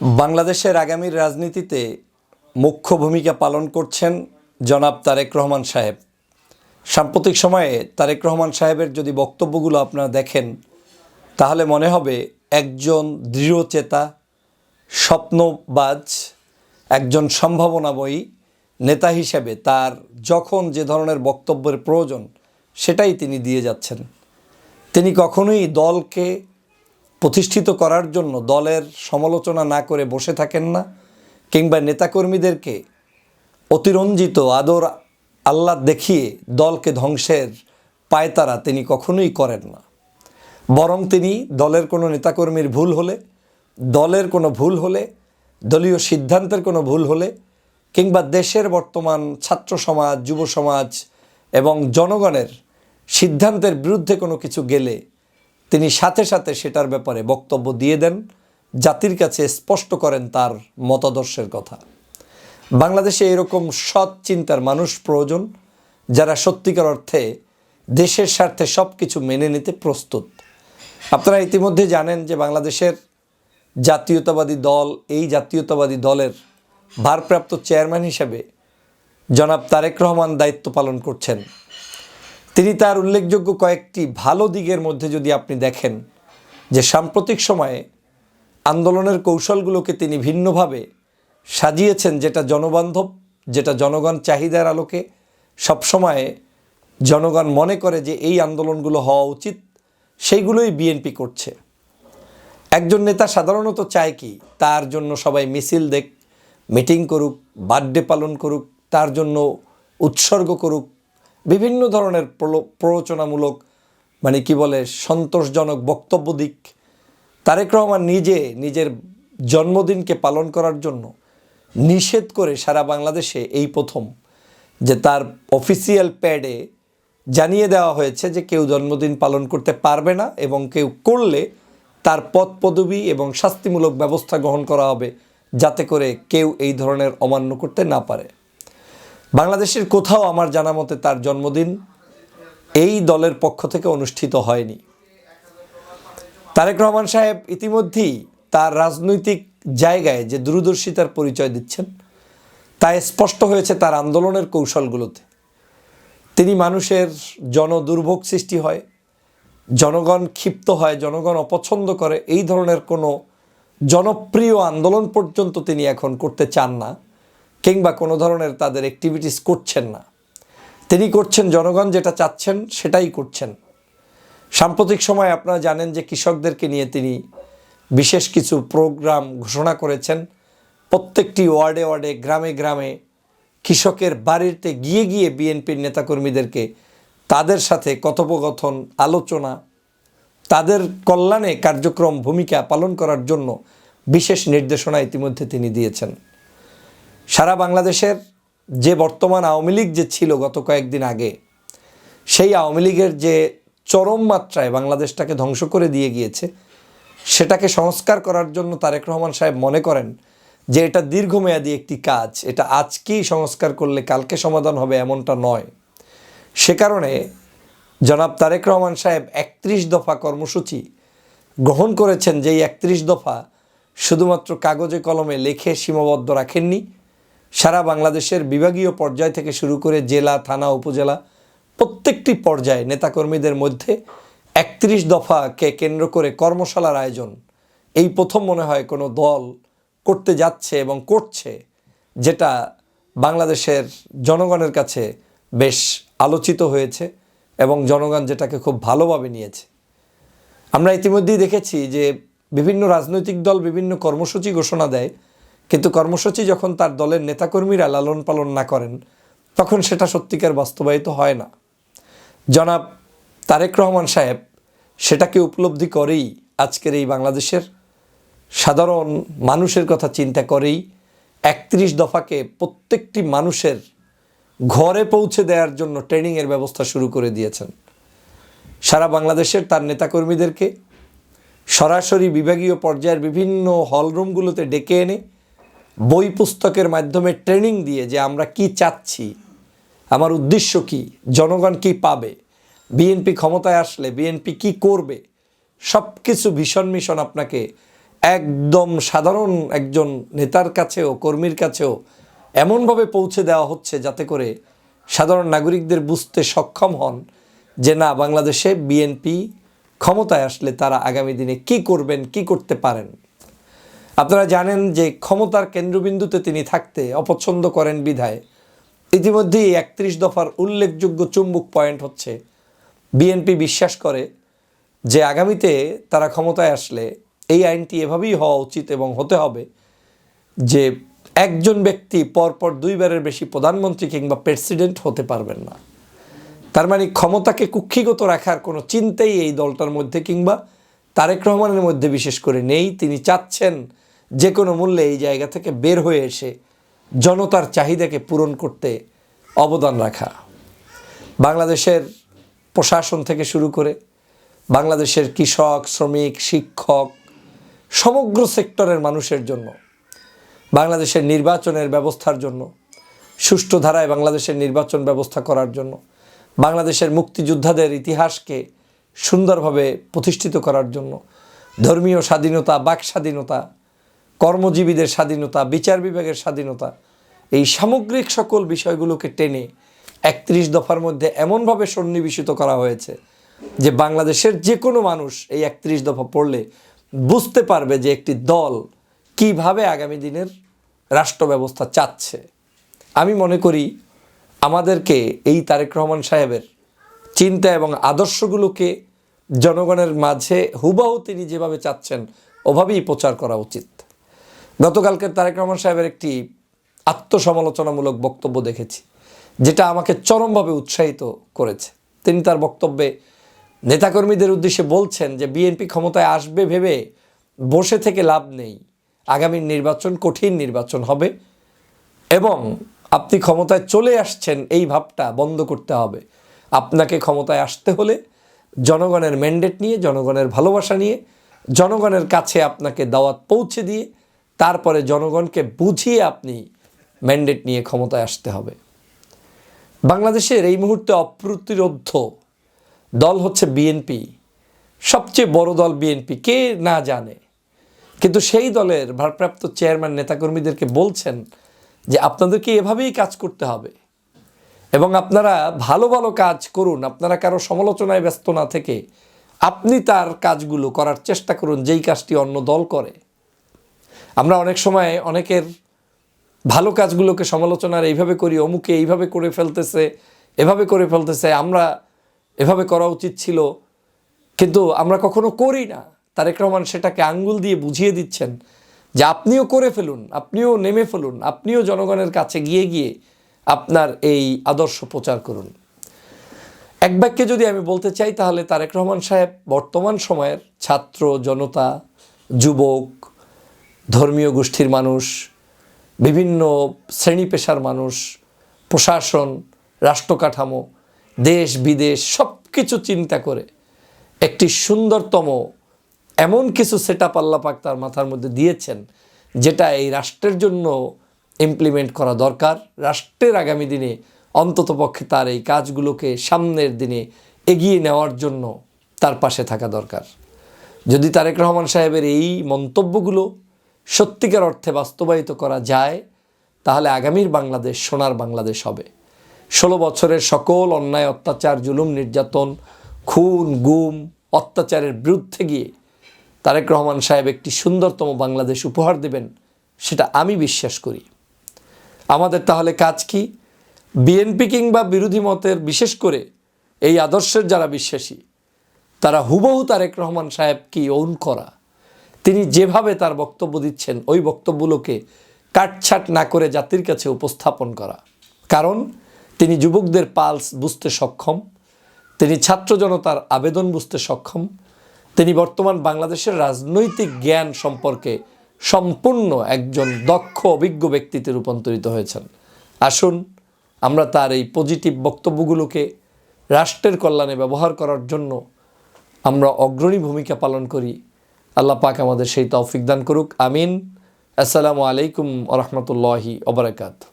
বাংলাদেশের আগামীর রাজনীতিতে মুখ্য ভূমিকা পালন করছেন জনাব তারেক রহমান সাহেব। সাম্প্রতিক সময়ে তারেক রহমান সাহেবের যদি বক্তব্যগুলো আপনারা দেখেন, তাহলে মনে হবে একজন দৃঢ়চেতা স্বপ্নবাজ, একজন সম্ভাবনাময়ী নেতা হিসেবে তার যখন যে ধরনের বক্তব্যের প্রয়োজন, সেটাই তিনি দিয়ে যাচ্ছেন। তিনি কখনোই দলকে প্রতিষ্ঠিত করার জন্য দলের সমালোচনা না করে বসে থাকেন না, কিংবা নেতাকর্মীদেরকে অতিরঞ্জিত আদর আল্লাহ দেখিয়ে দলকে ধ্বংসের পায়তারা তিনি কখনোই করেন না। বরং তিনি দলের কোনো নেতাকর্মীর ভুল হলে, দলের কোনো ভুল হলে, দলীয় সিদ্ধান্তের কোনো ভুল হলে, কিংবা দেশের বর্তমান ছাত্র সমাজ, যুব সমাজ এবং জনগণের সিদ্ধান্তের বিরুদ্ধে কোনো কিছু গেলে তিনি সাথে সাথে সেটার ব্যাপারে বক্তব্য দিয়ে দেন, জাতির কাছে স্পষ্ট করেন তার মতাদর্শের কথা। বাংলাদেশে এরকম সৎ চিন্তার মানুষ প্রয়োজন, যারা সত্যিকার অর্থে দেশের স্বার্থে সব কিছু মেনে নিতে প্রস্তুত। আপনারা ইতিমধ্যে জানেন যে বাংলাদেশের জাতীয়তাবাদী দল, এই জাতীয়তাবাদী দলের ভারপ্রাপ্ত চেয়ারম্যান হিসেবে জনাব তারেক রহমান দায়িত্ব পালন করছেন। তিনি তার উল্লেখযোগ্য কয়েকটি ভালো দিকের মধ্যে যদি আপনি দেখেন, যে সাম্প্রতিক সময়ে আন্দোলনের কৌশলগুলোকে তিনি ভিন্নভাবে সাজিয়েছেন, যেটা জনবান্ধব, যেটা জনগণ চাহিদার আলোকে, সবসময় জনগণ মনে করে যে এই আন্দোলনগুলো হওয়া উচিত, সেইগুলোই বিএনপি করছে। একজন নেতা সাধারণত চায় কি, তার জন্য সবাই মিছিল দেখ, মিটিং করুক, বার্থডে পালন করুক, তার জন্য উৎসর্গ করুক বিভিন্ন ধরনের প্ররোচনামূলক মানে কি বলে, সন্তোষজনক বক্তব্য দিক। তারেক রহমান নিজে নিজের জন্মদিনকে পালন করার জন্য নিষেধ করে সারা বাংলাদেশে এই প্রথম যে তার অফিসিয়াল প্যাডে জানিয়ে দেওয়া হয়েছে যে কেউ জন্মদিন পালন করতে পারবে না এবং কেউ করলে তার পদ পদবি এবং শাস্তিমূলক ব্যবস্থা গ্রহণ করা হবে যাতে করে কেউ এই ধরনের অমান্য করতে না পারে। বাংলাদেশের কোথাও আমার জানা মতে তার জন্মদিন এই দলের পক্ষ থেকে অনুষ্ঠিত হয়নি। তারেক রহমান সাহেব ইতিমধ্যেই তার রাজনৈতিক জায়গায় যে দূরদর্শিতার পরিচয় দিচ্ছেন, তা স্পষ্ট হয়েছে তার আন্দোলনের কৌশলগুলোতে। তিনি মানুষের জনদুর্ভোগ সৃষ্টি হয়, জনগণ ক্ষিপ্ত হয়, জনগণ অপছন্দ করে, এই ধরনের কোনো জনপ্রিয় আন্দোলন পর্যন্ত তিনি এখন করতে চান না। কিংবা কোনো ধরনের তাদের অ্যাক্টিভিটিস করছেন না। তিনি করছেন জনগণ যেটা চাচ্ছেন, সেটাই করছেন। সাম্প্রতিক সময় আপনারা জানেন যে কৃষকদেরকে নিয়ে তিনি বিশেষ কিছু প্রোগ্রাম ঘোষণা করেছেন। প্রত্যেকটি ওয়ার্ডে ওয়ার্ডে, গ্রামে গ্রামে কৃষকের বাড়িতে গিয়ে গিয়ে বিএনপির নেতাকর্মীদেরকে তাদের সাথে কথোপকথন, আলোচনা, তাদের কল্যাণে কার্যক্রম, ভূমিকা পালন করার জন্য বিশেষ নির্দেশনা ইতিমধ্যে তিনি দিয়েছেন। সারা বাংলাদেশের যে বর্তমান আওয়ামী লীগ যে ছিল গত কয়েকদিন আগে, সেই আওয়ামী লীগের যে চরম মাত্রায় বাংলাদেশটাকে ধ্বংস করে দিয়ে গিয়েছে, সেটাকে সংস্কার করার জন্য তারেক রহমান সাহেব মনে করেন যে এটা দীর্ঘমেয়াদী একটি কাজ, এটা আজকেই সংস্কার করলে কালকে সমাধান হবে এমনটা নয়। সে কারণে জনাব তারেক রহমান সাহেব একত্রিশ দফা কর্মসূচি গ্রহণ করেছেন, যেই একত্রিশ দফা শুধুমাত্র কাগজে কলমে লেখে সীমাবদ্ধ রাখেননি। সারা বাংলাদেশের বিভাগীয় পর্যায় থেকে শুরু করে জেলা, থানা, উপজেলা প্রত্যেকটি পর্যায়ে নেতাকর্মীদের মধ্যে একত্রিশ দফাকে কেন্দ্র করে কর্মশালার আয়োজন। এই প্রথম মনে হয় কোনো দল করতে যাচ্ছে এবং করছে, যেটা বাংলাদেশের জনগণের কাছে বেশ আলোচিত হয়েছে এবং জনগণ যেটাকে খুব ভালোভাবে নিয়েছে। আমরা ইতিমধ্যেই দেখেছি যে বিভিন্ন রাজনৈতিক দল বিভিন্ন কর্মসূচি ঘোষণা দেয় কিন্তু কর্মসূচি যখন তার দলের নেতাকর্মীরা লালন পালন না করেন, তখন সেটা সত্যিকার বাস্তবায়িত হয় না। জনাব তারেক রহমান সাহেব সেটাকে উপলব্ধি করেই আজকের এই বাংলাদেশের সাধারণ মানুষের কথা চিন্তা করেই একত্রিশ দফাকে প্রত্যেকটি মানুষের ঘরে পৌঁছে দেওয়ার জন্য ট্রেনিংয়ের ব্যবস্থা শুরু করে দিয়েছেন। সারা বাংলাদেশের তার নেতাকর্মীদেরকে সরাসরি বিভাগীয় পর্যায়ের বিভিন্ন হলরুমগুলোতে ডেকে এনে বই পুস্তকের মাধ্যমে ট্রেনিং দিয়ে যে আমরা কি চাচ্ছি, আমার উদ্দেশ্য কি, জনগণ কি পাবে বিএনপি ক্ষমতায় আসলে বিএনপি কি করবে সব কিছু ভীষণ মিশন আপনাকে একদম সাধারণ একজন নেতার কাছেও, কর্মীর কাছেও এমনভাবে পৌঁছে দেওয়া হচ্ছে যাতে করে সাধারণ নাগরিকদের বুঝতে সক্ষম হন যে না, বাংলাদেশে বিএনপি ক্ষমতায় আসলে তারা আগামী দিনে কি করবেন, কি করতে পারেন। আপনারা জানেন যে ক্ষমতার কেন্দ্রবিন্দুতে তিনি থাকতে অপছন্দ করেন বিধায়। ইতিমধ্যেই একত্রিশ দফার উল্লেখযোগ্য চুম্বক পয়েন্ট হচ্ছে, বিএনপি বিশ্বাস করে যে আগামীতে তারা ক্ষমতায় আসলে এই আইনটি এভাবেই হওয়া উচিত এবং হতে হবে যে একজন ব্যক্তি পরপর দুইবারের বেশি প্রধানমন্ত্রী কিংবা প্রেসিডেন্ট হতে পারবেন না। তার মানে ক্ষমতাকে কুক্ষিগত রাখার কোনো চিন্তাই এই দলটার মধ্যে কিংবা তারেক রহমানের মধ্যে বিশেষ করে নেই। তিনি চাচ্ছেন যে কোনো মূল্যে এই জায়গা থেকে বের হয়ে এসে জনতার চাহিদাকে পূরণ করতে অবদান রাখা। বাংলাদেশের প্রশাসন থেকে শুরু করে বাংলাদেশের কৃষক, শ্রমিক, শিক্ষক, সমগ্র সেক্টরের মানুষের জন্য, বাংলাদেশের নির্বাচনের ব্যবস্থার জন্য, সুষ্ঠু ধারায় বাংলাদেশের নির্বাচন ব্যবস্থা করার জন্য, বাংলাদেশের মুক্তিযোদ্ধাদের ইতিহাসকে সুন্দরভাবে প্রতিষ্ঠিত করার জন্য, ধর্মীয় স্বাধীনতা, বাক স্বাধীনতা কর্মজীবীদের স্বাধীনতা, বিচার বিভাগের স্বাধীনতা, এই সামগ্রিক সকল বিষয়গুলোকে টেনে একত্রিশ দফার মধ্যে এমনভাবে সন্নিবেশিত করা হয়েছে যে বাংলাদেশের যে কোনো মানুষ এই একত্রিশ দফা পড়লে বুঝতে পারবে যে একটি দল কীভাবে আগামী দিনের রাষ্ট্র ব্যবস্থা চাচ্ছে। আমি মনে করি আমাদেরকে এই তারেক রহমান সাহেবের চিন্তা এবং আদর্শগুলোকে জনগণের মাঝে হুবাহু তিনি যেভাবে চাচ্ছেন, ওভাবেই প্রচার করা উচিত। গতকালকের তারেক রহমান সাহেবের একটি আত্মসমালোচনামূলক বক্তব্য দেখেছি, যেটা আমাকে চরমভাবে উৎসাহিত করেছে। তিনি তার বক্তব্যে নেতাকর্মীদের উদ্দেশ্যে বলছেন যে, বিএনপি ক্ষমতায় আসবে ভেবে বসে থেকে লাভ নেই। আগামী নির্বাচন কঠিন নির্বাচন হবে এবং আপনি ক্ষমতায় চলে আসছেন, এই ভাবটা বন্ধ করতে হবে। আপনাকে ক্ষমতায় আসতে হলে জনগণের ম্যান্ডেট নিয়ে, জনগণের ভালোবাসা নিয়ে, জনগণের কাছে আপনাকে দাওয়াত পৌঁছে দিয়ে তারপরে জনগণকে বুঝিয়ে আপনি ম্যান্ডেট নিয়ে ক্ষমতায় আসতে হবে। বাংলাদেশের এই মুহূর্তে অপ্রতিরোধ দল হচ্ছে বিএনপি সবচেয়ে বড় দল বিএনপি কে না জানে। কিন্তু সেই দলের ভারপ্রাপ্ত চেয়ারম্যান নেতাকর্মীদেরকে বলছেন যে আপনাদেরকে এভাবেই কাজ করতে হবে। এবং আপনারা ভালো ভালো কাজ করুন, আপনারা কারও সমালোচনায় ব্যস্ত না থেকে আপনি তার কাজগুলো করার চেষ্টা করুন, যেই কাজটি অন্য দল করে। আমরা অনেক সময় অনেকের ভালো কাজগুলোকে সমালোচনার এইভাবে করি, অমুকে এইভাবে করে ফেলতেছে, এভাবে করে ফেলতেছে, আমরা এভাবে করা উচিত ছিল। কিন্তু আমরা কখনো করি না। তারেক রহমান সেটাকে আঙ্গুল দিয়ে বুঝিয়ে দিচ্ছেন যে আপনিও করে ফেলুন, আপনিও নেমে ফেলুন, আপনিও জনগণের কাছে গিয়ে গিয়ে আপনার এই আদর্শ প্রচার করুন। এক বাক্যে যদি আমি বলতে চাই তাহলে তারেক রহমান সাহেব বর্তমান সময়ের ছাত্র, জনতা, যুবক ধর্মীয় গোষ্ঠীর মানুষ, বিভিন্ন শ্রেণি পেশার মানুষ, প্রশাসন, রাষ্ট্রকাঠামো, দেশ, বিদেশ সব কিছু চিন্তা করে একটি সুন্দরতম, এমন কিছু সেট আপ আল্লাপাক তার মাথার মধ্যে দিয়েছেন, যেটা এই রাষ্ট্রের জন্য ইমপ্লিমেন্ট করা দরকার। রাষ্ট্রের আগামী দিনে অন্তত পক্ষে তার এই কাজগুলোকে সামনের দিনে এগিয়ে নেওয়ার জন্য তার পাশে থাকা দরকার। যদি তারেক রহমান সাহেবের এই মন্তব্যগুলো সত্যিকার অর্থে বাস্তবায়িত করা যায়, তাহলে আগামীর বাংলাদেশ সোনার বাংলাদেশ হবে। ষোলো বছরের সকল অন্যায়, অত্যাচার, জুলুম, নির্যাতন, খুন, গুম, অত্যাচারের বিরুদ্ধে গিয়ে তারেক রহমান সাহেব একটি সুন্দরতম বাংলাদেশ উপহার দেবেন, সেটা আমি বিশ্বাস করি। আমাদের তাহলে কাজ কি? বিএনপি কিংবা বিরোধী মতের বিশেষ করে এই আদর্শের যারা বিশ্বাসী, তারা হুবহু তারেক রহমান সাহেব কি ওন করা। তিনি যেভাবে তার বক্তব্য দিচ্ছেন, ওই বক্তব্যগুলোকে কাটছাট না করে জাতির কাছে উপস্থাপন করা। কারণ, তিনি যুবকদের পালস বুঝতে সক্ষম, তিনি ছাত্র জনতার আবেদন বুঝতে সক্ষম, তিনি বর্তমান বাংলাদেশের রাজনৈতিক জ্ঞান সম্পর্কে সম্পূর্ণ একজন দক্ষ, অভিজ্ঞ ব্যক্তিতে রূপান্তরিত হয়েছেন। আসুন, আমরা তার এই পজিটিভ বক্তব্যগুলোকে রাষ্ট্রের কল্যাণে ব্যবহার করার জন্য আমরা অগ্রণী ভূমিকা পালন করি। আল্লাহ পাক আমাদের সেই তৌফিক দান করুক। আমিন। আসসালামু আলাইকুম রহমতুল্লাহি ওবরাকাত